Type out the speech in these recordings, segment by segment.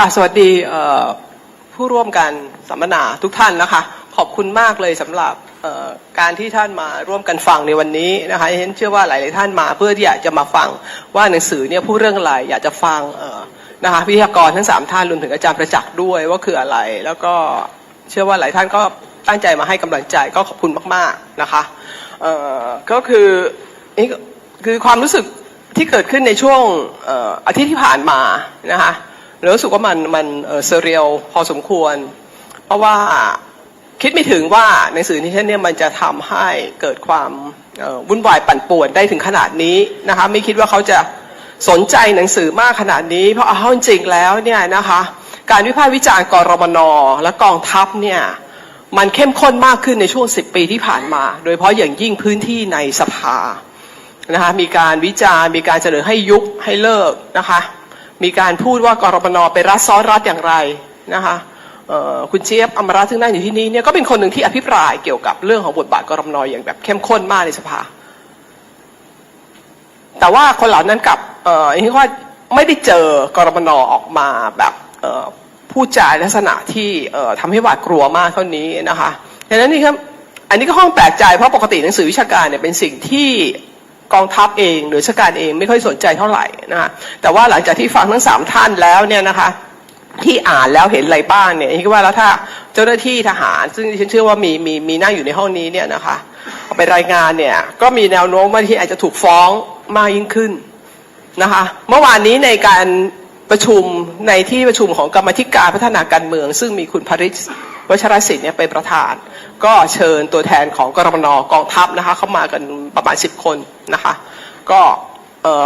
กราบสวัสดีผู้ร่วมกันสัมมนาทุกท่านนะคะ ขอบคุณมากเลยสำหรับการที่ท่านมาร่วมกันฟังในวันนี้นะคะฉันเชื่อว่าหลายๆท่านมาเพื่อที่อยากจะมาฟังว่าหนังสือเนี่ยพูดเรื่องอะไรอยากจะฟังนะคะวิทยากรทั้งสามท่านรวมถึงอาจารย์ประจักษ์ด้วยว่าคืออะไร แล้วก็เชื่อว่าหลายท่านก็ตั้งใจมาให้กำลังใจก็ขอบคุณมากๆนะคะก็คือนี่คือความรู้สึกที่เกิดขึ้นในช่วงอาทิตย์ที่ผ่านมานะคะ แล้วรู้สึกว่ามันมันเซเรียลพอสมควร เพราะว่าคิดไม่ถึงว่าหนังสือนี้เนี่ยมันจะทำให้เกิดความวุ่นวายปั่นป่วนได้ถึงขนาดนี้นะคะไม่คิดว่าเขาจะสนใจหนังสือมากขนาดนี้ เพราะเอาจริงแล้วเนี่ยนะคะการวิพากษ์วิจารณ์กรมนและกองทัพเนี่ยมันเข้มข้นมากขึ้นในช่วง 10 ปีที่ผ่านมา โดยเฉพาะอย่างยิ่งพื้นที่ในสภานะคะมีการวิจารณ์มีการเสนอให้ยุบให้เลิกนะคะ มีการพูดว่ากรมนไปรัฐซ้อนรัฐอย่างไรนะคะคุณเจี๊ยบอมรัตซึ่งนั่งอยู่ที่นี่เนี่ยก็เป็นคนหนึ่งที่อภิปรายเกี่ยวกับเรื่องของบทบาทกรมนอย่างแบบเข้มข้นมากในสภา แต่ว่าคนเหล่านั้นกลับเอ่ออย่างที่ว่าไม่ได้เจอกรมนออกมาแบบเอ่อพูดจาลักษณะที่เอ่อทำให้หวาดกลัวมากเท่านี้นะคะดังนั้นนี่ครับอันนี้ก็ห้องแปลกใจเพราะปกติหนังสือวิชาการเนี่ยเป็นสิ่งที่ กองทัพเองหรือราชการเองไม่ค่อยสนใจเท่าไหร่นะคะแต่ว่าหลังจากที่ฟังทั้งสามท่านแล้วเนี่ยนะคะที่อ่านแล้วเห็นอะไรบ้างเนี่ยคิดว่าแล้วถ้าเจ้าหน้าที่ทหาร ซึ่งฉันเชื่อว่ามีมีมีนั่งอยู่ในห้องนี้เนี่ยนะคะเอาไปรายงานเนี่ยก็มีแนวโน้มว่าที่อาจจะถูกฟ้องมากยิ่งขึ้นนะคะเมื่อวานนี้ในการประชุมในที่ประชุมของกรรมธิการพัฒนาการเมือง ซึ่งมีคุณพริช วชรศิลป์เนี่ยเป็นประธาน ก็เชิญตัวแทนของกรมนกองทัพนะคะเข้ามากันประมาณ 10 คนนะคะก็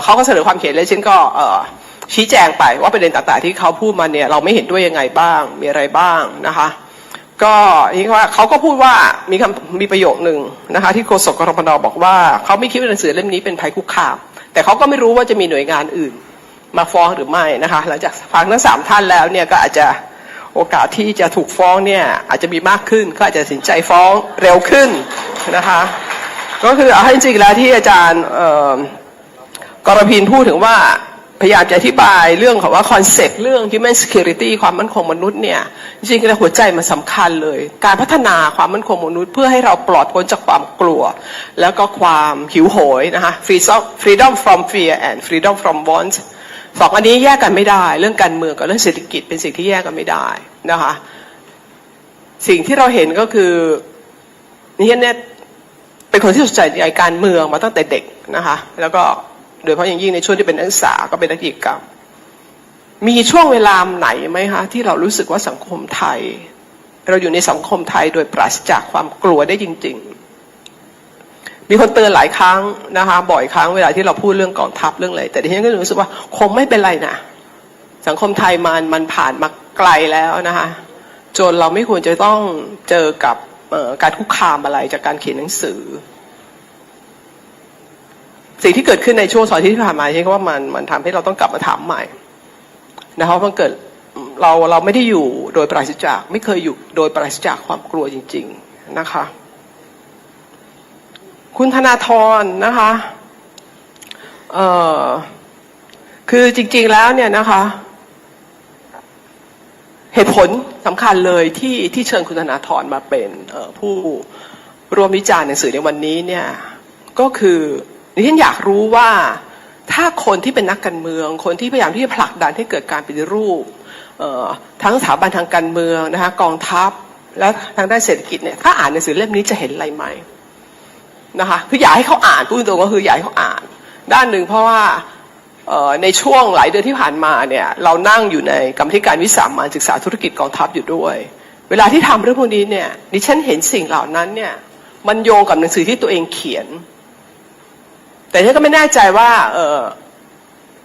เขาก็เสนอความเห็นและฉันก็ชี้แจงไปว่าประเด็นต่างๆ ที่เขาพูดมาเนี่ยเราไม่เห็นด้วยยังไงบ้างมีอะไรบ้างนะคะก็นี่ว่าเขาก็พูดว่ามีคำมีประโยคหนึ่งนะคะที่โฆษกกรมนบอกว่าเขาไม่คิดว่าหนังสือเล่มนี้เป็นภัยคุกคาม แต่เขาก็ไม่รู้ว่าจะมีหน่วยงานอื่น มาฟ้องหรือไม่นะคะหลังจากฟังทั้งสามท่านแล้วเนี่ยก็อาจจะ โอกาสที่จะถูกฟ้องเนี่ยอาจจะมีมากขึ้นก็อาจจะตัดสินใจฟ้องเร็วขึ้นนะคะก็คือเอาให้จริงแล้วที่อาจารย์กรพินพูดถึงว่าพยายามจะอธิบายเรื่องของว่าคอนเซ็ปต์เรื่อง human security ความมั่นคงมนุษย์เนี่ยจริงๆแล้วหัวใจมันสำคัญเลย การพัฒนาความมั่นคงมนุษย์ เพื่อให้เราปลอดพ้นจากความกลัว แล้วก็ความหิวโหยนะคะ freedom freedom from fear and freedom from want สองอันนี้แยกกันไม่ได้ เรื่องการเมืองกับเรื่องเศรษฐกิจเป็นสิ่งที่แยกกันไม่ได้นะคะ สิ่งที่เราเห็นก็คือนี่เนี่ยเป็นคนที่สนใจในการเมืองมาตั้งแต่เด็กนะคะ แล้วก็โดยเฉพาะอย่างยิ่งในช่วงที่เป็นนักศึกษาก็เป็นนักกิจกรรม มีช่วงเวลาไหนไหมคะที่เรารู้สึกว่าสังคมไทย เราอยู่ในสังคมไทยโดยปราศจากความกลัวได้จริง ๆ มีคนเตือนหลายครั้งนะคะ บ่อยครั้งเวลาที่เราพูดเรื่องกองทัพเรื่องอะไรแต่ดิฉันก็รู้สึกว่าคงไม่เป็นไรนะสังคมไทยมันมันผ่านมาไกลแล้วนะคะจนเราไม่ควรจะต้องเจอกับการคุกคามอะไรจากการเขียนหนังสือ สิ่งที่เกิดขึ้นในช่วงสองอาห์ที่ผ่านมาใช่ว่ามันมันทำให้เราต้องกลับมาถามใหม่นะครับมันเกิดเราเราไม่ได้อยู่โดยปราศจาก ไม่เคยอยู่โดยปราศจากความกลัวจริง ๆนะคะ คุณธนาธรนะคะเอ่อคือจริง ๆแล้วเนี่ยนะคะ เหตุผลสำคัญเลยที่ที่เชิญคุณธนาธรมาเป็นผู้ร่วมวิจารณ์หนังสือในวันนี้เนี่ยก็คือดิฉันอยากรู้ว่าถ้าคนที่เป็นนักการเมือง คนที่พยายามที่จะผลักดันให้เกิดการปฏิรูปทั้งสถาบันทางการเมืองนะคะกองทัพและทางด้านเศรษฐกิจเนี่ยถ้าอ่านหนังสือเล่มนี้จะเห็นอะไรไหม นะคะคืออยากให้เขาอ่านพูดตรงก็คืออยากให้เขาอ่าน ด้านหนึ่งเพราะว่าในช่วงหลายเดือนที่ผ่านมาเนี่ยเรานั่งอยู่ในกรรมธิการวิสามันศึกษาธุรกิจกองทัพอยู่ด้วย เวลาที่ทำเรื่องพวกนี้เนี่ยดิฉันเห็นสิ่งเหล่านั้นเนี่ยมันโยงกับหนังสือที่ตัวเองเขียน แต่ฉันก็ไม่แน่ใจว่าเ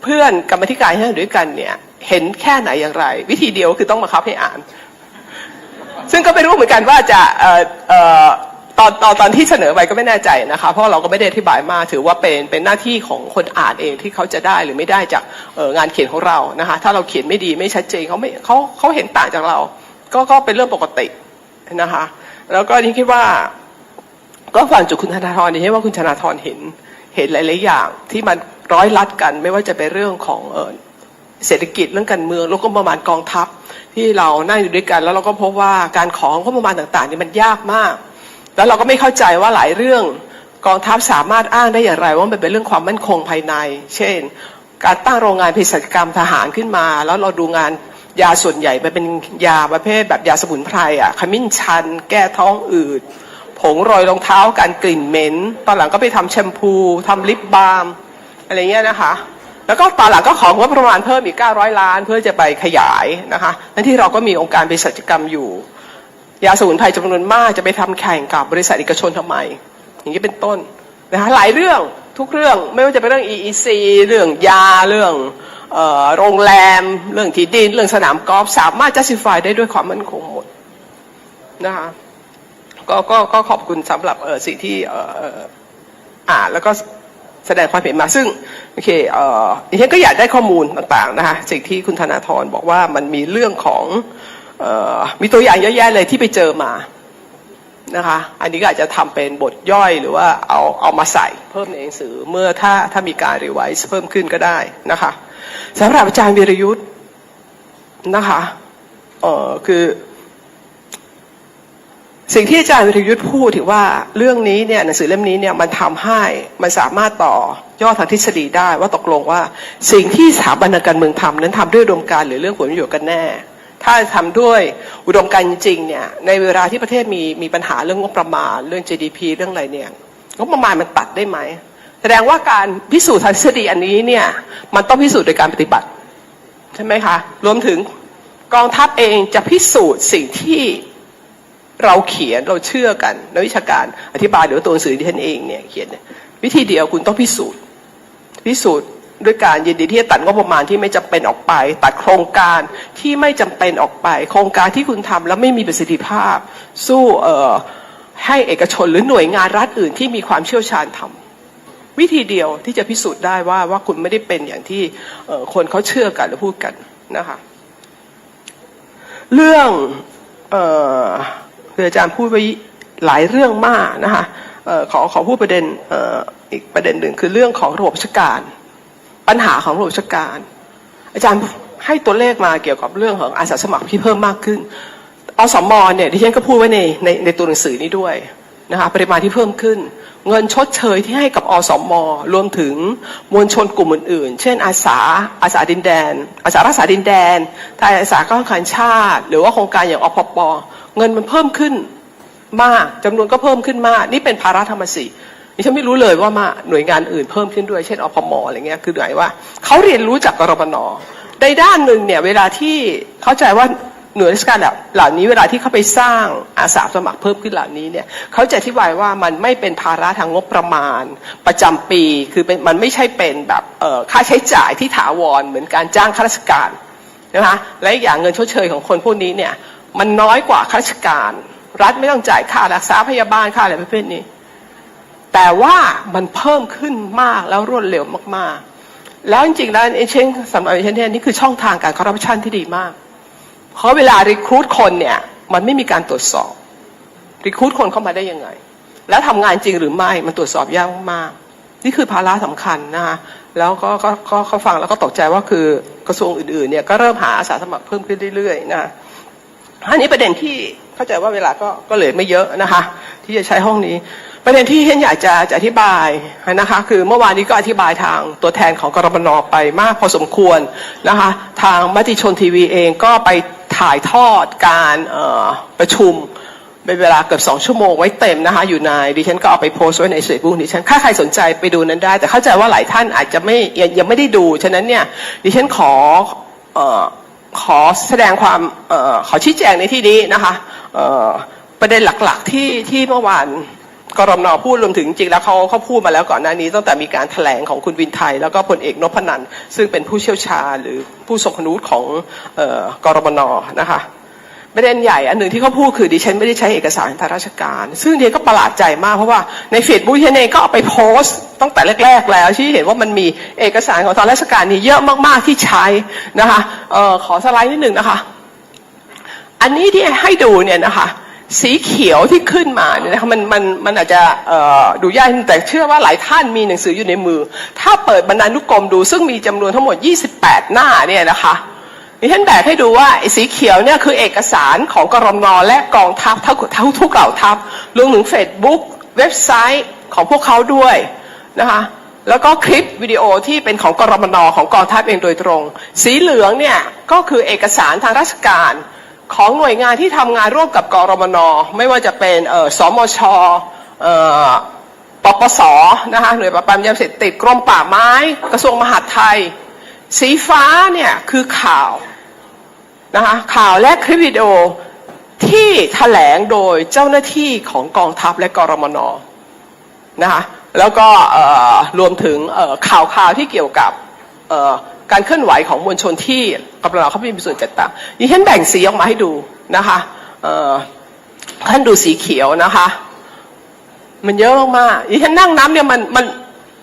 เพื่อนกรรมธิการที่นั่งอยู่ด้วยกันเนี่ยเห็นแค่ไหนอย่างไร วิธีเดียวคือต้องมาคับให้อ่าน ซึ่งก็ไม่รู้เหมือนกันว่าจะ ตอนตอนตอนที่เสนอไปก็ไม่แน่ใจนะคะ เพราะเราก็ไม่ได้อธิบายมากถือว่าเป็นเป็นหน้าที่ของคนอ่านเองที่เขาจะได้หรือไม่ได้จากเอองานเขียนของเรานะคะ ถ้าเราเขียนไม่ดีไม่ชัดเจนเขาไม่เขาเขาเห็นต่างจากเรา ก็ก็เป็นเรื่องปกตินะคะ แล้วก็นี่คิดว่า ก็ฟังจากคุณธนาธรดิฉันว่าคุณธนาธรเห็นเห็นหลาย ๆ อย่าง ที่มันร้อยลัดกันไม่ว่าจะเป็นเรื่องของเออเศรษฐกิจเรื่องการเมืองแล้วก็ประมาณกองทัพ ที่เรานั่งอยู่ด้วยกัน แล้วเราก็พบว่าการของงบประมาณต่าง ๆ นี่มันยากมาก แล้วเราก็ไม่เข้าใจว่าหลายเรื่องกองทัพสามารถอ้างได้อย่างไรว่ามันเป็นเรื่องความมั่นคงภายใน เช่น การตั้งโรงงานเภสัชกรรมทหารขึ้นมา แล้วเราดูงานยาส่วนใหญ่ไปเป็นยาประเภทแบบยาสมุนไพรอะขมิ้นชัน แก้ท้องอืด ผงโรยรองเท้าการกลิ่นเหม็น ตอนหลังก็ไปทำแชมพูทำลิปบาล์มอะไรเงี้ยนะคะ แล้วก็ตอนหลังก็ของงบประมาณเพิ่มอีก 900 ล้าน เพื่อจะไปขยายนะคะนั่นที่เราก็มีองค์การเภสัชกรรมอยู่ ยาสมุนไพรจำนวนมากจะไปทำแข่งกับบริษัทเอกชนทำไม อย่างนี้เป็นต้นนะคะหลายเรื่องทุกเรื่องไม่ว่าจะเป็นเรื่อง EEC เรื่องยาเรื่องออโรงแรม เรื่องที่ดิน เรื่องสนามกอล์ฟสามารถ justify ได้ด้วยความมั่นคงหมดนะคะก็ก็ก็ขอบคุณสำหรับสิ่งที่อ่านแล้วก็แสดงความเห็นมาซึ่งโอเคเอ่อฉันก็อยากได้ข้อมูลต่างๆนะคะสิ่งที่คุณธนาธรบอกว่ามันมีเรื่องของ มีตัวอย่างเยอะแยะเลยที่ไปเจอมานะคะ อันนี้ก็อาจจะทำเป็นบทย่อยหรือว่าเอาเอามาใส่เพิ่มในหนังสือเมื่อถ้าถ้ามีการรีไวซ์เพิ่มขึ้นก็ได้นะคะสำหรับอาจารย์วีรยุทธ์นะคะเออคือ สิ่งที่อาจารย์วิทยุทธ์พูดถึงว่าเรื่องนี้เนี่ยหนังสือเล่มนี้เนี่ยมันทำให้มันสามารถต่อย่อทางทฤษฎีได้ว่าตกลงว่า สิ่งที่สถาบันการเมืองทำนั้นทำด้วยอุดมการหรือเรื่องผลประโยชน์กันแน่ ถ้าทำด้วยอุดมการณ์จริงเนี่ยในเวลาที่ประเทศมีมีปัญหาเรื่องงบประมาณเรื่อง GDP เรื่องอะไรเนี่ยงบประมาณมันตัดได้ไหมแสดงว่าการพิสูจน์ทางทฤษฎีอันนี้เนี่ยมันต้องพิสูจน์โดยการปฏิบัติ ใช่ไหมคะ รวมถึงกองทัพเองจะพิสูจน์สิ่งที่เราเขียนเราเชื่อกันในวิชาการอธิบายหรือว่าตัวหนังสือที่ท่านเองเนี่ยเขียนวิธีเดียวคุณต้องพิสูจน์ พิสูจน์ ด้วยการยินดีที่จะตัดงบประมาณที่ไม่จำเป็นออกไป ตัดโครงการที่ไม่จำเป็นออกไป โครงการที่คุณทำแล้วไม่มีประสิทธิภาพ สู้เอ่อให้เอกชนหรือหน่วยงานรัฐอื่นที่มีความเชี่ยวชาญทำวิธีเดียวที่จะพิสูจน์ได้ว่าว่าคุณไม่ได้เป็นอย่างที่เอ่อคนเขาเชื่อกันหรือพูดกันนะคะเรื่องเอ่ออาจารย์พูดไปหลายเรื่องมากนะคะเอ่อขอขอพูดประเด็นเอ่ออีกประเด็นหนึ่งคือเรื่องของระบบราชการ ปัญหาของระบบราชการ อาจารย์ให้ตัวเลขมาเกี่ยวกับเรื่องของอาสาสมัครที่เพิ่มมากขึ้นอสมเนี่ยที่ฉันก็พูดไว้ในในในตัวหนังสือนี้ด้วยนะคะปริมาณที่เพิ่มขึ้น เงินชดเชยที่ให้กับอสมรวมถึงมวลชนกลุ่มอื่นๆ เช่น อาสาอาสาดินแดน อาสารักษาดินแดนไทยอาสาก้าวขันชาติ หรือว่าโครงการอย่างอพปเงินมันเพิ่มขึ้นมากจำนวนก็เพิ่มขึ้นมาก นี่เป็นภาระธรรมสิ ดิฉันไม่รู้เลยว่ามาหน่วยงานอื่นเพิ่มขึ้นด้วยเช่นอพมอะไรเงี้ยคือหมายว่าเขาเรียนรู้จากกรมนในด้านหนึ่งเนี่ยเวลาที่เข้าใจว่าหน่วยราชการเหล่านี้เวลาที่เขาไปสร้างอาสาสมัครเพิ่มขึ้นเหล่านี้เนี่ยเขาจะอธิบายว่ามันไม่เป็นภาระทางงบประมาณ ประจำปีคือเป็นมันไม่ใช่เป็นแบบเออค่าใช้จ่ายที่ถาวรเหมือนการจ้างข้าราชการนะคะและอีกอย่างเงินชดเชยของคนพวกนี้เนี่ยมันน้อยกว่าข้าราชการ รัฐไม่ต้องจ่ายค่ารักษาพยาบาลค่าอะไรประเภทนี้ แต่ว่ามันเพิ่มขึ้นมากแล้วรวดเร็วมากๆ แล้วจริงๆแล้วเอเชนสำหรับเอเชนเนี่ยนี่คือช่องทางการคอร์รัปชันที่ดีมาก เพราะเวลารีคูดคนเนี่ยมันไม่มีการตรวจสอบรีคูดคนเข้ามาได้ยังไง แล้วทำงานจริงหรือไม่มันตรวจสอบยากมากนี่คือภาระสำคัญนะคะแล้วก็ก็ก็เขาฟังแล้วก็ตกใจว่าคือกระทรวงอื่นๆเนี่ยก็เริ่มหาอาสาสมัครเพิ่มขึ้นเรื่อยๆนะอันนี้ประเด็นที่เข้าใจว่าเวลาก็ก็เหลือไม่เยอะนะคะ ที่จะใช้ห้องนี้ ประเด็นที่เห็นอยากจะจะอธิบายนะคะคือเมื่อวานนี้ก็อธิบายทางตัวแทนของกรมนไปมากพอสมควรนะคะทางมติชนทีวีเองก็ไปถ่ายทอดการประชุมเป็นเวลาเกือบสองชั่วโมงไว้เต็มนะคะอยู่ในดิฉันก็เอาไปโพสต์ไว้ในเฟซบุ๊กดิฉันถ้าใครสนใจไปดูนั้นได้ แต่เข้าใจว่าหลายท่านอาจจะไม่ยังไม่ได้ดู ฉะนั้นเนี่ยดิฉันขอขอแสดงความอขอชี้แจงในที่นี้นะคะประเด็นหลักๆที่ที่เมื่อวาน กรมนพูดรวมถึงจริงแล้วเขาเขาพูดมาแล้วก่อนหน้านี้ตั้งแต่มีการแถลงของคุณวินไทย แล้วก็พลเอกนพนันซึ่งเป็นผู้เชี่ยวชาญหรือผู้ทรงคุณวุฒิของออกรมนนะคะประเด็นใหญ่อันหนึ่งที่เขาพูดคือดิฉันไม่ได้ใช้เอกสารทางราชการ ซึ่งเดียก็ประหลาดใจมากเพราะว่าในเฟซบุ๊กเฮียเองก็เอาไปโพสต์ตั้งแต่แรก ๆ แล้วที่เห็นว่ามันมีเอกสารของทางราชการนี่เยอะมากๆที่ใช้นะคะออขอสไลด์นิดหนึ่งนะคะ อันนี้ที่ให้ดูเนี่ยนะคะ สีเขียวที่ขึ้นมาเนี่ยนะคะมันมันมันอาจจะดูยากแต่เชื่อว่าหลายท่านมีหนังสืออยู่ในมือ ถ้าเปิดบรรณานุกรมดูซึ่งมีจำนวนทั้งหมด 28 หน้าเนี่ยนะคะดิฉันแบกให้ดูว่าสีเขียวเนี่ยคือเอกสารของกรมนและกองทัพทั้งทั้งทุกเหล่าทัพรวมถึงเฟซบุ๊กเว็บไซต์ของพวกเขาด้วยนะคะแล้วก็คลิปวิดีโอที่เป็นของกรมนของกองทัพเองโดยตรง สีเหลืองเนี่ยก็คือเอกสารทางราชการ ของหน่วยงานที่ทำงานร่วมกับกรมน ไม่ว่าจะเป็นสมชปปสนะคะหน่วยปราบปรามยาเสพติดกรมป่าไม้ กระทรวงมหาดไทย สีฟ้าเนี่ยคือข่าวนะคะข่าวและคลิปวิดีโอที่แถลงโดยเจ้าหน้าที่ของกองทัพและกรมนนะคะแล้วก็รวมถึงข่าวข่าวที่เกี่ยวกับ การเคลื่อนไหวของมวลชนที่กรมนเขาไม่มีส่วนจัดตั้งดิฉันแบ่งสีออกมาให้ดูนะคะเออท่านดูสีเขียวนะคะ มันเยอะมากๆดิฉันนั่งน้ำเนี่ยมันมัน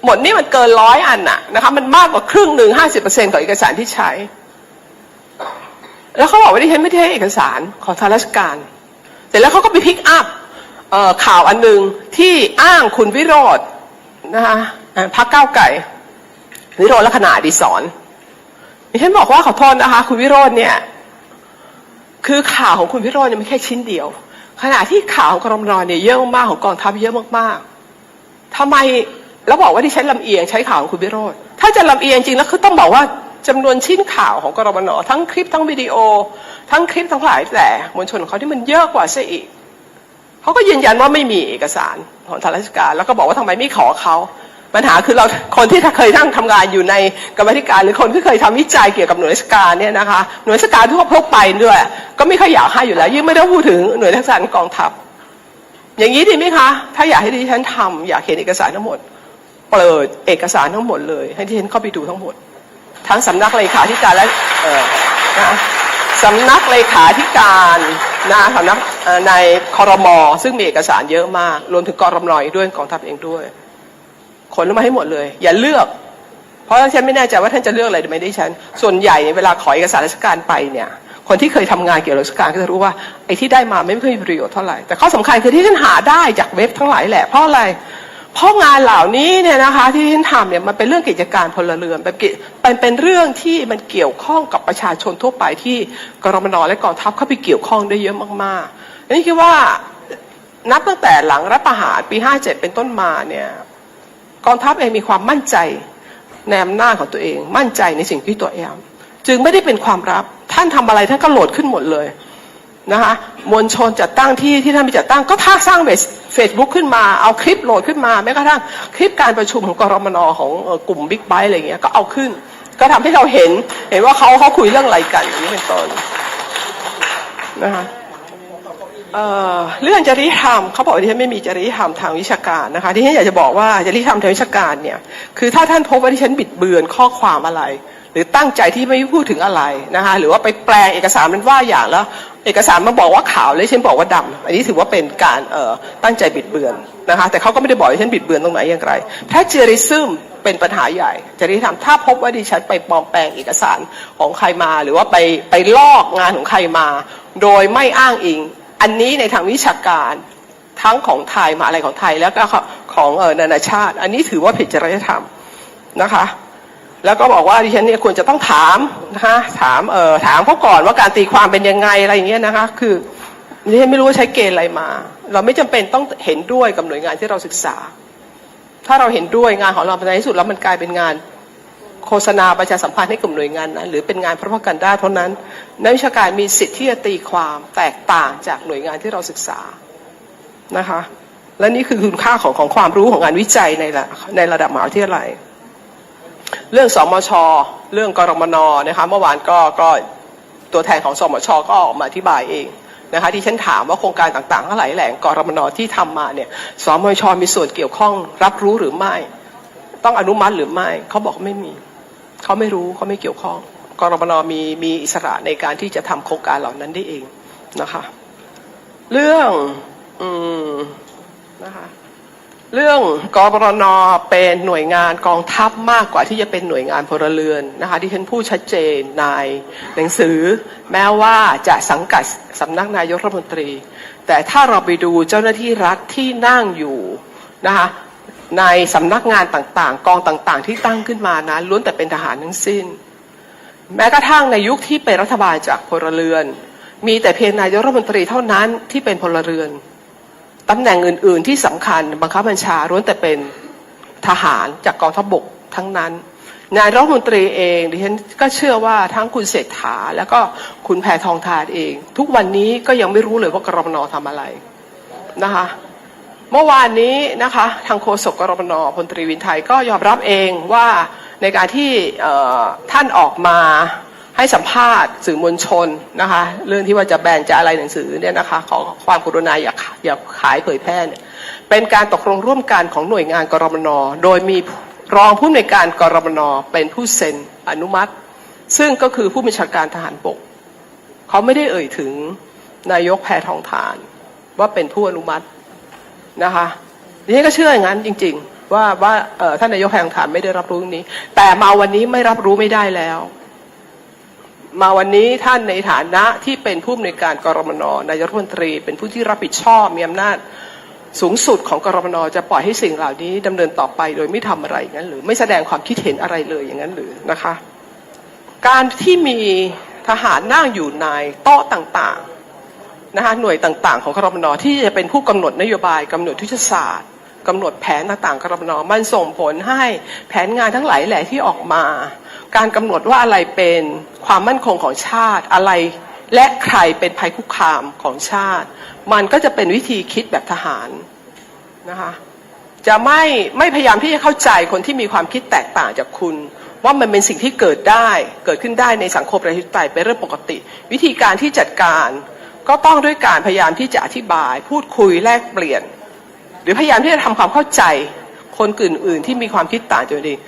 หมดนี่มันเกินร้อยอันน่ะนะคะ มันมากกว่าครึ่งหนึ่งห้าสิบเปอร์เซ็นของเอกสารที่ใช้ แล้วเขาบอกว่าดิฉันไม่ได้ให้เอกสารของทางราชการเสร็จแล้วเขาก็ไปพิกอัพข่าวอันหนึ่งที่อ้างคุณวิโรจน์นะคะพักเก้าไก่วิโรจน์ลักษณะอดีศร ดิฉันบอกว่าขอโทษนะคะ คุณวิโรจน์เนี่ย คือข่าวของคุณวิโรจน์เนี่ยไม่แค่ชิ้นเดียว ขณะที่ข่าวของกรมนเนี่ยเยอะมากของกองทัพเยอะมากๆทำไมแล้วบอกว่าที่ใช้ลำเอียงใช้ข่าวของคุณวิโรจน์ถ้าจะลำเอียงจริงแล้วคือต้องบอกว่าจำนวนชิ้นข่าวของกรมนทั้งคลิปทั้งวิดีโอ ทั้งคลิปทั้งหลายแต่มวลชนของเขาที่มันเยอะกว่าซะอีกเขาก็ยืนยันว่าไม่มีเอกสารของทางราชการ แล้วก็บอกว่าทำไมไม่ขอเขา ปัญหาคือเราคนที่เคยทั้งทำงานอยู่ในกรรมธิการ หรือคนที่เคยทำวิจัยเกี่ยวกับหน่วยราชการเนี่ยนะคะหน่วยราชการทั่วพกไปด้วย ก็ไม่ค่อยอยากให้อยู่แล้วยิ่งไม่ได้พูดถึงหน่วยราชการกองทัพ อย่างนี้ดีไหมคะ ถ้าอยากให้ดิฉันทำอยากเห็นเอกสารทั้งหมด เปิดเอกสารทั้งหมดเลย ให้ดิฉันเข้าไปดูทั้งหมด ทั้งสำนักเลขาธิการและเออสำนักเลขาธิการนะสำนักในคอรมอซึ่งมีเอกสารเยอะมาก รวมถึงกรมนอีกด้วยกองทัพเองด้วย ขนลงมาให้หมดเลย อย่าเลือก เพราะฉันไม่แน่ใจว่าท่านจะเลือกอะไรไม่ได้ฉัน ส่วนใหญ่เวลาขอเอกสารราชการไปเนี่ยคนที่เคยทำงานเกี่ยวกับราชการก็จะรู้ว่าไอ้ที่ได้มาไม่ค่อยมีประโยชน์เท่าไหร่แต่ข้อสำคัญคือที่ฉันหาได้จากเว็บทั้งหลายแหละเพราะอะไรเพราะงานเหล่านี้เนี่ยนะคะที่ฉันทำเนี่ยมันเป็นเรื่องกิจการพลเรือนเป็นเป็นเป็นเรื่องที่มันเกี่ยวข้องกับประชาชนทั่วไปที่กรมนและกองทัพเข้าไปเกี่ยวข้องได้เยอะมากๆนี่คิดว่านับตั้งแต่หลังรัฐประหารปี 57 เป็นต้นมาเนี่ย กองทัพเองมีความมั่นใจในอำนาจของตัวเอง มั่นใจในสิ่งที่ตัวเองจึงไม่ได้เป็นความลับท่านทำอะไรท่านก็โหลดขึ้นหมดเลยนะคะมวลชนจัดตั้งที่ที่ท่านไปจัดตั้งก็ท่าสร้างเฟซบุ๊กขึ้นมาเอาคลิปโหลดขึ้นมาแม้กระทั่งคลิปการประชุมของกรมนของเอ่อกลุ่มบิ๊กไบค์อะไรเงี้ยก็เอาขึ้น ก็ทำให้เราเห็นเห็นว่าเขาเขาคุยเรื่องอะไรกันอย่างนี้เป็นต้นนะคะ เเรื่องจริยธรรมเขาบอกว่าที่ฉันไม่มีจริยธรรมทางวิชาการนะคะที่ฉันอยากจะบอกว่าจริยธรรมทางวิชาการเนี่ยคือถ้าท่านพบว่าที่ฉันบิดเบือนข้อความอะไร หรือตั้งใจที่ไม่พูดถึงอะไรนะคะหรือว่าไปแปลงเอกสารมันว่าอย่างแล้ว เอกสารมาบอกว่าขาวแล้วฉันบอกว่าดำอันนี้ถือว่าเป็นการเอ่อตั้งใจบิดเบือนนะคะแต่เขาก็ไม่ได้บอกว่าฉันบิดเบือนตรงไหนอย่างไรถ้าเจริซึมเป็นปัญหาใหญ่จริยธรรมถ้าพบว่าดิฉันไปปลอมแปลงเอกสารของใครมา หรือว่าไปไปลอกงานของใครมา โดยไม่อ้างอิง อันนี้ในทางวิชาการทั้งของไทยมาอะไรของไทยแล้วก็ของเออนานาชาติ อันนี้ถือว่าผิดจริยธรรมนะคะ แล้วก็บอกว่าดิฉันเนี่ยควรจะต้องถามนะคะถามเออถามเขาก่อนว่าการตีความเป็นยังไงอะไรอย่างเงี้ยนะคะ คือดิฉันไม่รู้ว่าใช้เกณฑ์อะไรมา เราไม่จำเป็นต้องเห็นด้วยกับหน่วยงานที่เราศึกษา ถ้าเราเห็นด้วยงานของเราในที่สุดแล้วมันกลายเป็นงาน โฆษณาประชาสัมพันธ์ให้กับหน่วยงานนั้น หรือเป็นงานพระพักันได้เท่านั้นนักวิชาการมีสิทธิ์ที่จะตีความแตกต่างจากหน่วยงานที่เราศึกษานะคะ และนี่คือคุณค่าของของความรู้ของงานวิจัยในระในระดับมหาวิทยาลัย เรื่องสมช เรื่องกรมนนะคะเมื่อวานก็ก็ตัวแทนของสมชก็ออกมาอธิบายเองนะคะที่ฉันถามว่าโครงการต่างๆทั้งหลายแหล่งกรมนที่ทำมาเนี่ยสมชมีส่วนเกี่ยวข้องรับรู้หรือไม่ ต้องอนุมัติหรือไม่เขาบอกไม่มี เขาไม่รู้เขาไม่เกี่ยวข้องกรมนมีมีอิสระในการที่จะทำโครงการเหล่านั้นได้เองนะคะ เรื่องอืมนะคะเรื่องกรนเป็นหน่วยงานกองทัพมากกว่าที่จะเป็นหน่วยงานพลเรือนนะคะที่ฉันพูดชัดเจนในหนังสือ แม้ว่าจะสังกัดสำนักนายกรัฐมนตรี แต่ถ้าเราไปดูเจ้าหน้าที่รัฐที่นั่งอยู่นะคะ ในสำนักงานต่างๆ กองต่างๆ ที่ตั้งขึ้นมานะล้วนแต่เป็นทหารทั้งสิ้น แม้กระทั่งในยุคที่เป็นรัฐบาลจากพลเรือน มีแต่เพียงนายกรัฐมนตรีเท่านั้นที่เป็นพลเรือนตำแหน่งอื่น ๆ ที่สำคัญบังคับบัญชาล้วนแต่เป็นทหารจากกองทัพบกทั้งนั้นนายรัฐมนตรีเองดิฉันก็เชื่อว่าทั้งคุณเศรษฐา แล้วก็คุณแพทองทานเอง ทุกวันนี้ก็ยังไม่รู้เลยว่ากรมนทำอะไรนะคะ เมื่อวานนี้นะคะทางโฆษกกรมนพลตรีวินไทยก็ยอมรับเองว่าในการที่ท่านออกมาให้สัมภาษณ์สื่อมวลชนนะคะเรื่องที่ว่าจะแบนจะอะไรหนังสือเนี่ยนะคะขอความกรุณาอย่าอย่าขายเผยแพร่เนี่ยเป็นการตกลงร่วมกันของหน่วยงานกรมน โดยมีรองผู้อำนวยการกรมนเป็นผู้เซ็นอนุมัติ ซึ่งก็คือผู้บัญชาการทหารบกเขาไม่ได้เอ่ยถึงนายกแพทองทานว่าเป็นผู้อนุมัติ นะคะดิฉันก็เชื่ออย่างนั้นจริง ๆ ว่าว่าท่านนายกแห่งฐานไม่ได้รับรู้เรื่องนี้ แต่มาวันนี้ไม่รับรู้ไม่ได้แล้ว มาวันนี้ท่านในฐานะที่เป็นผู้อำนวยการกรมนนายกรัฐมนตรี เป็นผู้ที่รับผิดชอบมีอำนาจสูงสุดของกรมนจะปล่อยให้สิ่งเหล่านี้ดำเนินต่อไปโดยไม่ทำอะไรอย่างนั้น หรือไม่แสดงความคิดเห็นอะไรเลยอย่างนั้นหรือนะคะ การที่มีทหารนั่งอยู่ในโต๊ะต่างๆ นะคะหน่วยต่างๆ ของกรมนที่จะเป็นผู้กำหนดนโยบายกำหนดทุศาสตร์กำหนดแผนต่างๆกรมนมันส่งผลให้แผนงานทั้งหลายแหล่ที่ออกมา การกำหนดว่าอะไรเป็นความมั่นคงของชาติอะไร และใครเป็นภัยคุกคามของชาติ มันก็จะเป็นวิธีคิดแบบทหารนะคะจะไม่ไม่พยายามที่จะเข้าใจคนที่มีความคิดแตกต่างจากคุณ ว่ามันเป็นสิ่งที่เกิดได้ เกิดขึ้นได้ในสังคมประชาธิปไตยเป็นเรื่องปกติ วิธีการที่จัดการ ก็ต้องด้วยการพยายามที่จะอธิบาย พูดคุยแลกเปลี่ยน หรือพยายามที่จะทำความเข้าใจคนกลุ่มอื่นที่มีความคิดต่างจากตัวเอง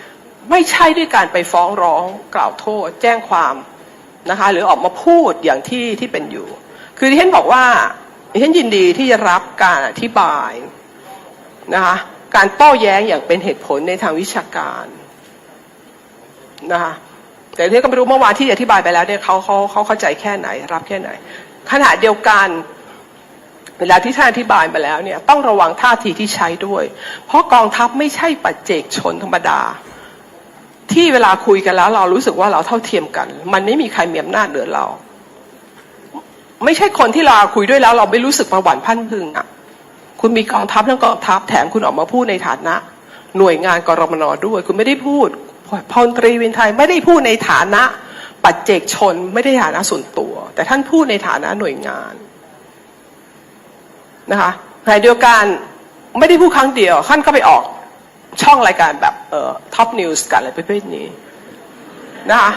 ไม่ใช่ด้วยการไปฟ้องร้องกล่าวโทษ แจ้งความนะคะ หรือออกมาพูดอย่างที่ที่เป็นอยู่ คือที่ฉันบอกว่าที่ฉันยินดีที่จะรับการอธิบายนะคะการโต้แย้งอย่างเป็นเหตุผลในทางวิชาการนะคะแต่ที่ก็ไม่รู้เมื่อวานที่อธิบายไปแล้วเนี่ยเขาเขาเขาเข้าใจแค่ไหน รับแค่ไหน ขณะเดียวกัน เวลาที่ท่านอธิบายมาแล้วเนี่ยต้องระวังท่าทีที่ใช้ด้วย เพราะกองทัพไม่ใช่ปัจเจกชนธรรมดา ที่เวลาคุยกันแล้ว เรารู้สึกว่าเราเท่าเทียมกัน มันไม่มีใครมีอำนาจเหนือเรา ไม่ใช่คนที่เราคุยด้วยแล้ว เราไม่รู้สึกประหวั่นพันพึงอะคุณมีกองทัพทั้งกองทัพแถมคุณออกมาพูดในฐานะ หน่วยงานกรมนด้วย คุณไม่ได้พูดพลตรีวินไทยไม่ได้พูดในฐานะ ปัจเจกชนไม่ได้ฐานะส่วนตัว แต่ท่านพูดในฐานะหน่วยงานนะคะขณะเดียวกันไม่ได้พูดครั้งเดียวท่านก็ไปออกช่องรายการแบบเอ่อท็อปนิวส์กันอะไรประเภทนี้นะคะ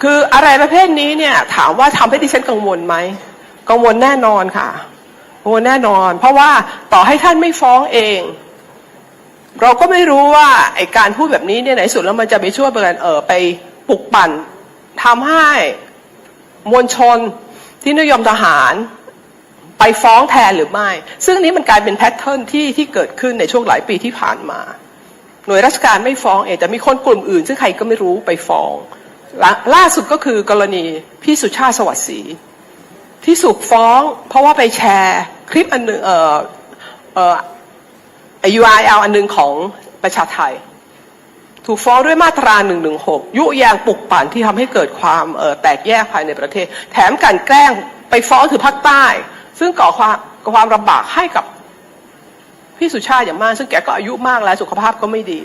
คืออะไรประเภทนี้เนี่ยถามว่าทำให้ดิฉันกังวลไหมกังวลแน่นอนค่ะกังวลแน่นอน เพราะว่าต่อให้ท่านไม่ฟ้องเอง เราก็ไม่รู้ว่าไอการพูดแบบนี้เนี่ยไหนสุดแล้วมันจะไปช่วยเปนเออไปปลุกปั่น ทำให้มวลชนที่นิยมทหารไปฟ้องแทนหรือไม่ ซึ่งนี้มันกลายเป็นแพทเทิร์นที่ที่เกิดขึ้นในช่วงหลายปีที่ผ่านมา หน่วยราชการไม่ฟ้องเองแต่มีคนกลุ่มอื่น ซึ่งใครก็ไม่รู้ไปฟ้องลล่าสุดก็คือกรณีพี่สุชาติสวัสดิ์ศรีที่สุกฟ้องเพราะว่าไปแชร์คลิปอันหนึ่งเอ่อเอ่อ URL อันหนึ่งของประชาไทย ถูกฟ้องด้วยมาตรา 116 ยุยางปลุกปั่นที่ทำให้เกิดความแตกแยกภายในประเทศ แถมกลันแกล้งไปฟ้องถึงภาคใต้ ซึ่งก่อความความลำบากให้กับพี่สุชาติอย่างมาก ซึ่งแกก็อายุมากแล้วสุขภาพก็ไม่ดี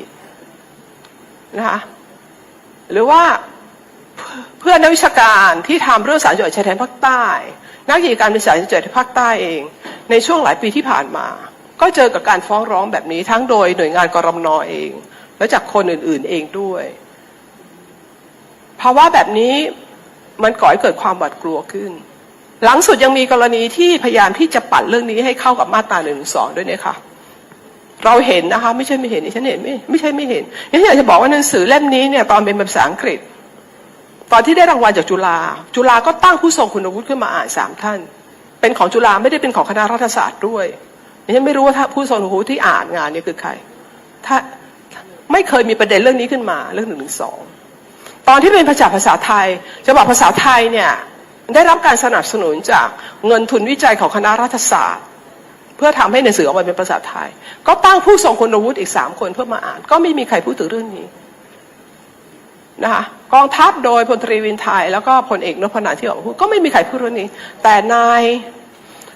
นะคะหรือว่าเพื่อนนักวิชาการที่ทำเรื่องสารจังหวัดชายแดนภาคใต้ นักกิจการในสารจดภาคใต้เอง ในช่วงหลายปีที่ผ่านมา ก็เจอกับการฟ้องร้องแบบนี้ทั้งโดยหน่วยงานกรมนเอง และจากคนอื่นๆเองด้วยภาวะแบบนี้มันก่อให้เกิดความหวาดกลัวขึ้น หลังสุดยังมีกรณีที่พยายามที่จะปั่นเรื่องนี้ให้เข้ากับมาตราหนึ่งสองด้วยเนี่ยค่ะ เราเห็นนะคะ ไม่ใช่ไม่เห็นฉันเห็นไม่ไม่ใช่ไม่เห็นฉันอยากจะบอกว่าหนังสือเล่มนี้เนี่ยตอนเป็นภาษาอังกฤษ ตอนที่ได้รางวัลจากจุฬาจุฬาก็ตั้งผู้ทรงคุณวุฒิขึ้นมาอ่านสามท่าน เป็นของจุฬาไม่ได้เป็นของคณะรัฐศาสตร์ด้วยฉันไม่รู้ว่าถ้าผู้ทรงคุณวุฒิที่อ่านงานนี้คือใคร ถ้า ไม่เคยมีประเด็นเรื่องนี้ขึ้นมาเรื่องหนึ่งหนึ่งสองตอนที่เป็นภาษาภาษาไทยจะบอกภาษาไทยเนี่ยได้รับการสนับสนุนจากเงินทุนวิจัยของคณะรัฐศาสตร์ เพื่อทำให้หนังสือออกมาเป็นภาษาไทย ก็ตั้งผู้ทรงคุณวุฒิอีกสามคนเพื่อมาอ่าน ก็ไม่มีใครพูดถึงเรื่องนี้นะคะกองทัพโดยพลตรีวินไทย แล้วก็พลเอกนพนันที่ออกมาพูดก็ไม่มีใครพูดเรื่องนี้ แต่ใน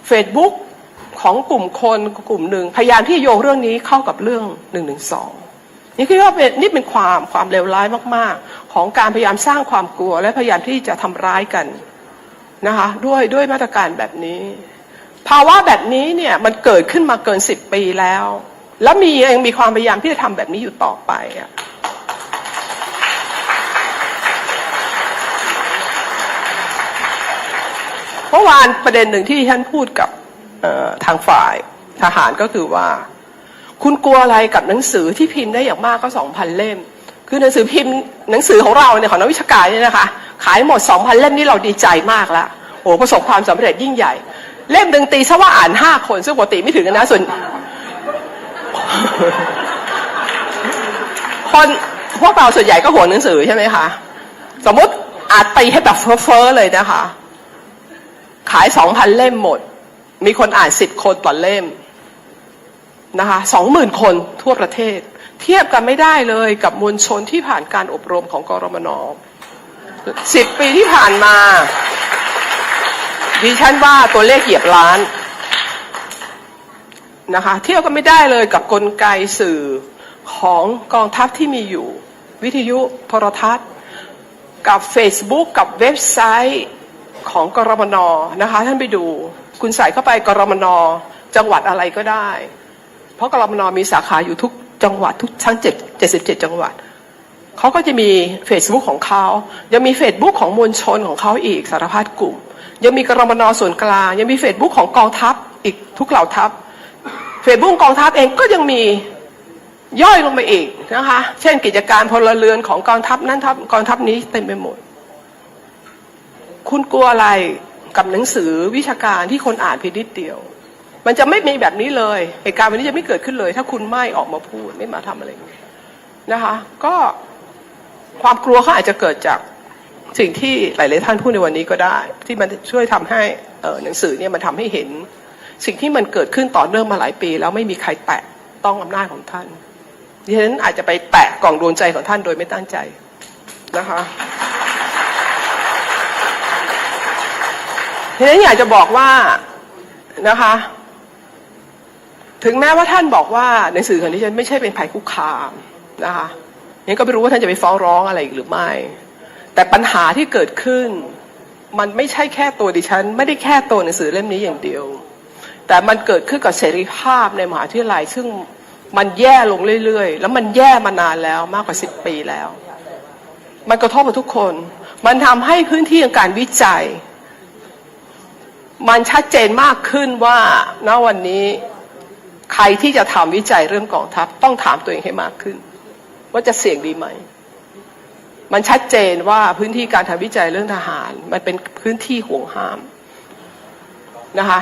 เฟซบุ๊กของกลุ่มคนกลุ่มหนึ่งพยายามที่โยงเรื่องนี้เข้ากับเรื่องหนึ่งหนึ่งสอง นี่คือว่าเป็นนี่เป็นความความเลวร้ายมากๆ ของการพยายามสร้างความกลัว และพยายามที่จะทำร้ายกันนะคะด้วยด้วยมาตรการแบบนี้ ภาวะแบบนี้เนี่ยมันเกิดขึ้นมาเกินสิบปีแล้ว แล้วมียังมีความพยายามที่จะทำแบบนี้อยู่ต่อไปอะเมื่อวานประเด็นหนึ่งที่ท่านพูดกับทางฝ่ายทหารก็คือว่า คุณกลัวอะไรกับหนังสือที่พิมพ์ได้อย่างมากก็สองพันเล่ม คือหนังสือพิมพ์หนังสือของเราเนี่ยของนักวิชาการเนี่ยนะคะ ขายหมดสองพันเล่มนี่เราดีใจมากล้วโอ้ประสบความสำเร็จยิ่งใหญ่ เล่มหนึ่งตีซะว่าอ่านห้าคนซึ่งปกติไม่ถึงนะส่วนคนพวกเราส่วนใหญ่ก็ห่วงหนังสือใช่ไหมคะ สมมติอาจตีให้แบบเฟ้อๆเลยนะคะ ขายสองพันเล่มหมด มีคนอ่านสิบคนต่อเล่ม นะคะสองหมื่นคนทั่วประเทศ เทียบกันไม่ได้เลยกับมวลชนที่ผ่านการอบรมของกรมนสิบปีที่ผ่านมาดิฉันว่าตัวเลขเหยียบล้านนะคะเทียบกันไม่ได้เลยกับกลไกสื่อของกองทัพที่มีอยู่ วิทยุโทรทัศน์ กับ Facebook กับเว็บไซต์ของกรมนนะคะท่านไปดู คุณใส่เข้าไปกรมนจังหวัดอะไรก็ได้ ราะกรมนมีสาขาอยู่ทุกจังหวัดทุกทั้งเจ็ดเจ็ดสิบเจ็ดจังหวัดเขาก็จะมี Facebook ของเขายังมี Facebook ของมวลชนของเขาอีกสารพัดกลุ่ม ยังมีกรมนส่วนกลางยังมี Facebook ของกองทัพอีกทุกเหล่าทัพ Facebook กองทัพเองก็ยังมีย่อยลงไปอีกนะคะ เช่นกิจการพลเรือนของกองทัพนั้นทัพกองทัพนี้เต็มไปหมด คุณกลัวอะไรกับหนังสือวิชาการที่คนอ่านเพียงนิดเดียว มันจะไม่มีแบบนี้เลยเหตุการณ์แบบนี้จะไม่เกิดขึ้นเลย ถ้าคุณไม่ออกมาพูดไม่มาทำอะไรนะคะ ก็ความกลัวเขาอาจจะเกิดจากสิ่งที่หลาย ๆ ท่านพูดในวันนี้ก็ได้ ที่มันช่วยทำให้เออหนังสือเนี่ยมันทำให้เห็น สิ่งที่มันเกิดขึ้นต่อเนื่องมาหลายปี แล้วไม่มีใครแตะต้องอำนาจของท่านดิฉันอาจจะไปแตะกล่องดวงใจของท่านโดยไม่ตั้งใจนะคะทีนี้อยากจะบอกว่านะคะ ถึงแม้ว่าท่านบอกว่าหนังสือของดิฉันไม่ใช่เป็นภัยคุกคามนะคะยังก็ไม่รู้ว่าท่านจะไปฟ้องร้องอะไรอีกหรือไม่ แต่ปัญหาที่เกิดขึ้น มันไม่ใช่แค่ตัวดิฉัน ไม่ได้แค่ตัวหนังสือเล่มนี้อย่างเดียว แต่มันเกิดขึ้นกับเสรีภาพในมหาวิทยาลัย ซึ่งมันแย่ลงเรื่อยๆ แล้วมันแย่มานานแล้วมากกว่าสิบปีแล้ว มันกระทบกับทุกคน มันทำให้พื้นที่ของการวิจัย มันชัดเจนมากขึ้นว่าณวันนี้ ใครที่จะทำวิจัยเรื่องกองทัพ ต้องถามตัวเองให้มากขึ้น ว่าจะเสี่ยงดีไหม มันชัดเจนว่าพื้นที่การทำวิจัยเรื่องทหาร มันเป็นพื้นที่ห่วงห้ามนะคะ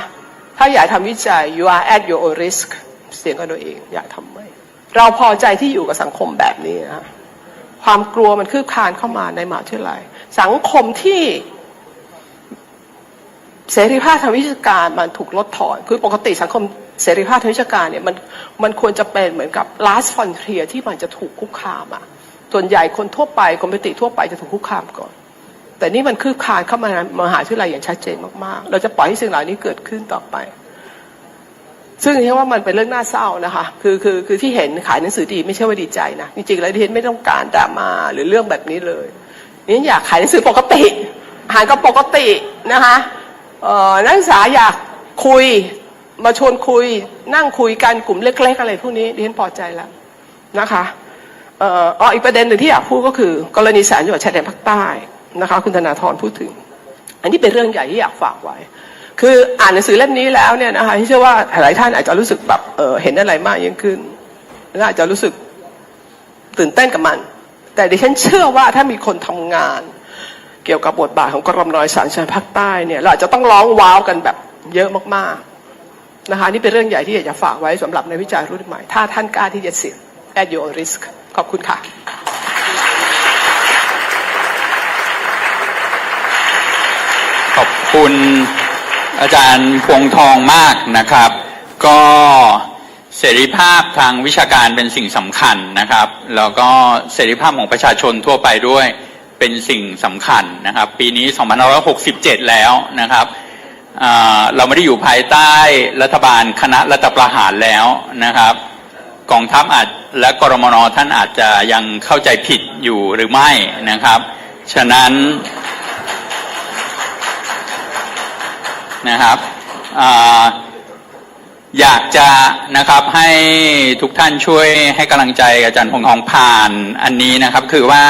ถ้าอยากทำวิจัย you are at your own risk เสี่ยงกับตัวเองอยากทำไหมเราพอใจที่อยู่กับสังคมแบบนี้นะความกลัวมันคืบคลานเข้ามาในมหาวิทยาลัยสังคมที่เสรีภาพทางวิชาการมันถูกลดทอน คือปกติสังคม เสรีภาพทางวิชาการเนี่ยมันมันควรจะเป็นเหมือนกับ last frontier ที่มันจะถูกคุกคามอะส่วนใหญ่คนทั่วไปคนปกติทั่วไปจะถูกคุกคามก่อน แต่นี่มันคืบคลานเข้ามาในมหาวิทยาลัยอย่างชัดเจนมากๆ เราจะปล่อยให้สิ่งเหล่านี้เกิดขึ้นต่อไป ซึ่งที่ว่ามันเป็นเรื่องน่าเศร้านะคะคือคือคือที่เห็นขายหนังสือดีไม่ใช่ว่าดีใจนะจริงๆแล้วที่เห็นไม่ต้องการดราม่าหรือเรื่องแบบนี้เลยนี่อยากขายหนังสือปกติอาหารก็ปกตินะคะเออนักศึกษาอยากคุย มาชวนคุยนั่งคุยกันกลุ่มเล็กๆอะไรพวกนี้ดิฉันพอใจแล้วนะคะเอ่อออีกประเด็นหนึ่งที่อยากพูดก็คือ กรณีสารจังหวัดชายแดนภาคใต้นะคะ คุณธนาธรพูดถึง อันนี้เป็นเรื่องใหญ่ที่อยากฝากไว้ คืออ่านหนังสือเล่มนี้แล้วเนี่ยนะคะที่เชื่อว่าหลายท่านอาจจะรู้สึกแบบเออเห็นอะไรมากยิ่งขึ้นและอาจจะรู้สึกตื่นเต้นกับมัน แต่ดิฉันเชื่อว่าถ้ามีคนทำงาน เกี่ยวกับบทบาทของกรมนอยสารชายภาคใต้เนี่ยเราอาจจะต้องร้องว้าวกันแบบเยอะมากๆ นะคะนี่เป็นเรื่องใหญ่ที่อยากจะฝากไว้สำหรับในวิจารณ์รุ่นใหม่ ถ้าท่านกล้าที่จะเสี่ยง at your risk ขอบคุณค่ะ ขอบคุณอาจารย์พวงทองมากนะครับ ก็เสรีภาพทางวิชาการเป็นสิ่งสำคัญนะครับ แล้วก็เสรีภาพของประชาชนทั่วไปด้วยเป็นสิ่งสำคัญนะครับ ปีนี้ 2567 แล้วนะครับ เราไม่ได้อยู่ภายใต้รัฐบาลคณะรัฐประหารแล้วนะครับ กองทัพอาจและกรมนท่านอาจจะยังเข้าใจผิดอยู่หรือไม่นะครับ ฉะนั้นนะครับออยากจะนะครับให้ทุกท่านช่วยให้กำลังใจอาจารย์พงษ์ทองผ่านอันนี้นะครับ คือว่า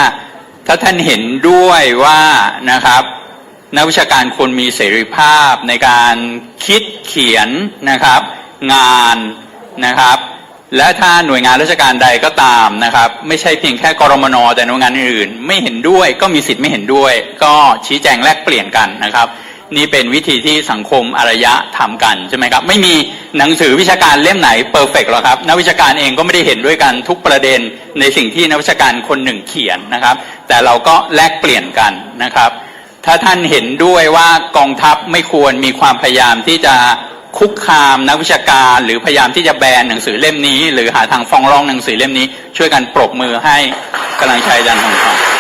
ถ้าท่านเห็นด้วยว่านะครับ นักวิชาการควรมีเสรีภาพในการคิดเขียนนะครับ งานนะครับ และถ้าหน่วยงานราชการใดก็ตามนะครับ ไม่ใช่เพียงแค่กรมนแต่หน่วยงานอื่น ไม่เห็นด้วยก็มีสิทธิ์ไม่เห็นด้วย ก็ชี้แจงแลกเปลี่ยนกันนะครับ นี่เป็นวิธีที่สังคมอารยะทำกันใช่ไหมครับ ไม่มีหนังสือวิชาการเล่มไหนเพอร์เฟกหรอกครับนักวิชาการเองก็ไม่ได้เห็นด้วยกันทุกประเด็นในสิ่งที่นักวิชาการคนหนึ่งเขียนนะครับ แต่เราก็แลกเปลี่ยนกันนะครับ ถ้าท่านเห็นด้วยว่ากองทัพไม่ควรมีความพยายามที่จะคุกคามนักวิชาการหรือพยายามที่จะแบนหนังสือเล่มนี้ หรือหาทางฟ้องร้องหนังสือเล่มนี้ ช่วยกันปรบมือให้กำลังใจอาจารย์ทองคำ